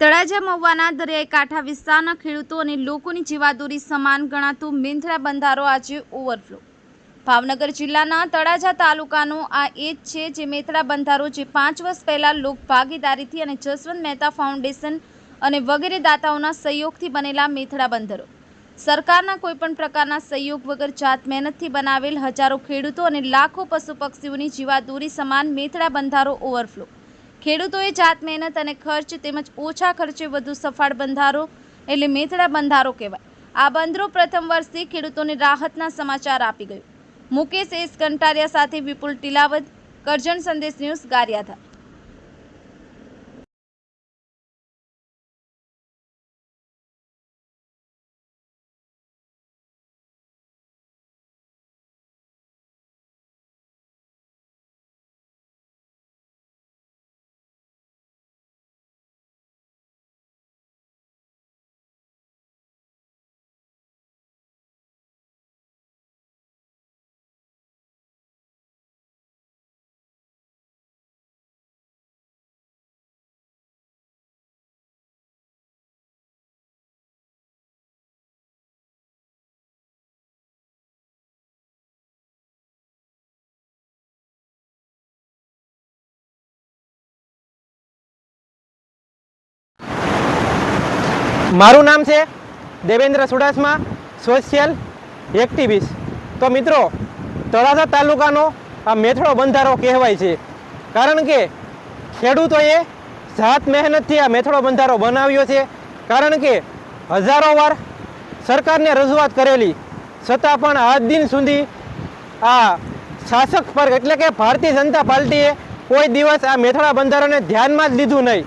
તળાજા મહુવાના દરિયાઈ કાંઠા વિસ્તારના ખેડૂતો અને લોકોની જીવાદોરી સમાન ગણાતું મેંથરા બંધારો આજે ઓવરફ્લો. ભાવનગર જિલ્લાના તળાજા તાલુકાનો આ એ જ છે જે મેથડા બંધારો જે પાંચ વર્ષ પહેલાં લોક ભાગીદારીથી અને જસવંત મહેતા ફાઉન્ડેશન અને વગેરે દાતાઓના સહયોગથી બનેલા મેથડા બંધારો. સરકારના કોઈપણ પ્રકારના સહયોગ વગર જાત મહેનતથી બનાવેલ હજારો ખેડૂતો અને લાખો પશુ પક્ષીઓની જીવાદોરી સમાન મેથડા બંધારો ઓવરફ્લો. ખેડૂતોએ જાત મહેનત અને ખર્ચ તેમજ ઓછા ખર્ચે વધુ સફળ બંધારો એટલે મેથડા બંધારો કહેવાય. આ બંદરો પ્રથમ વર્ષથી ખેડૂતોને રાહતના સમાચાર આપી ગયું. મુકેશ એસ કંટારિયા સાથે વિપુલ ટીલાવત, કરજણ સંદેશ ન્યૂઝ ગારિયાધાર. મારું નામ છે દેવેન્દ્ર સુડાસમા સોશિયલ એક્ટિવિસ્ટ તો મિત્રો, તળાજા તાલુકાનો આ મેથડો બંધારો કહેવાય છે. કારણ કે ખેડૂતોએ જાત મહેનતથી આ મેથડો બંધારો બનાવ્યો છે. કારણ કે હજારો વાર સરકારને રજૂઆત કરેલી. છતાં પણ આજ દિન સુધી આ શાસક પર, એટલે કે ભારતીય જનતા પાર્ટીએ કોઈ દિવસ આ મેથડા બંધારણને ધ્યાનમાં જ લીધું નહીં.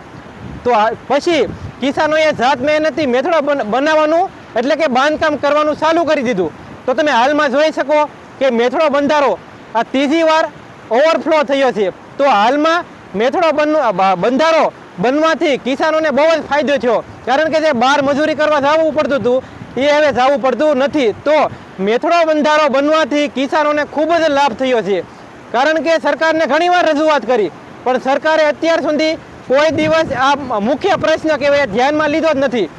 તો પછી કિસાનોએ જાત મહેનતથી મેથડો બન- બનાવવાનું, એટલે કે બાંધકામ કરવાનું ચાલુ કરી દીધું. તો તમે હાલમાં જોઈ શકો કે મેથડો બંધારો. આ ત્રીજી વાર ઓવરફ્લો થયો છે. તો હાલમાં મેથડો બંધારો બનવાથી કિસાનોને બહુ જ ફાયદો થયો. કારણ કે જે બહાર મજૂરી કરવા જવું પડતું હતું, એ હવે જવું પડતું નથી. તો મેથડો બંધારો બનવાથી કિસાનોને ખૂબ જ લાભ થયો છે. કારણ કે સરકારને ઘણીવાર રજૂઆત કરી, પણ સરકારે અત્યાર સુધી કોઈ દિવસ આ મુખ્ય પ્રશ્ન કહેવાય ધ્યાનમાં લીધો જ નથી.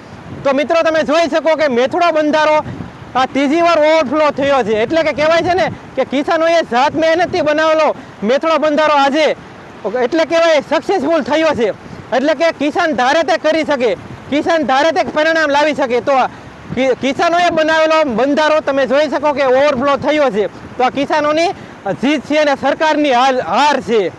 તો મિત્રો, તમે જોઈ શકો કે મેથડો બંધારો આ ત્રીજી વાર ઓવરફ્લો થયો છે. એટલે કે કહેવાય છે ને કે કિસાનોએ જાત મહેનતથી બનાવેલો મેથડો બંધારો આજે, એટલે કહેવાય સક્સેસફુલ થયો છે. એટલે કે કિસાન ધારે તે કરી શકે, કિસાન ધારે તે પરિણામ લાવી શકે. તો કિસાનોએ બનાવેલો બંધારો, તમે જોઈ શકો કે ઓવરફ્લો થયો છે. તો આ કિસાનોની જીત છે અને સરકારની હાલ, હાર છે.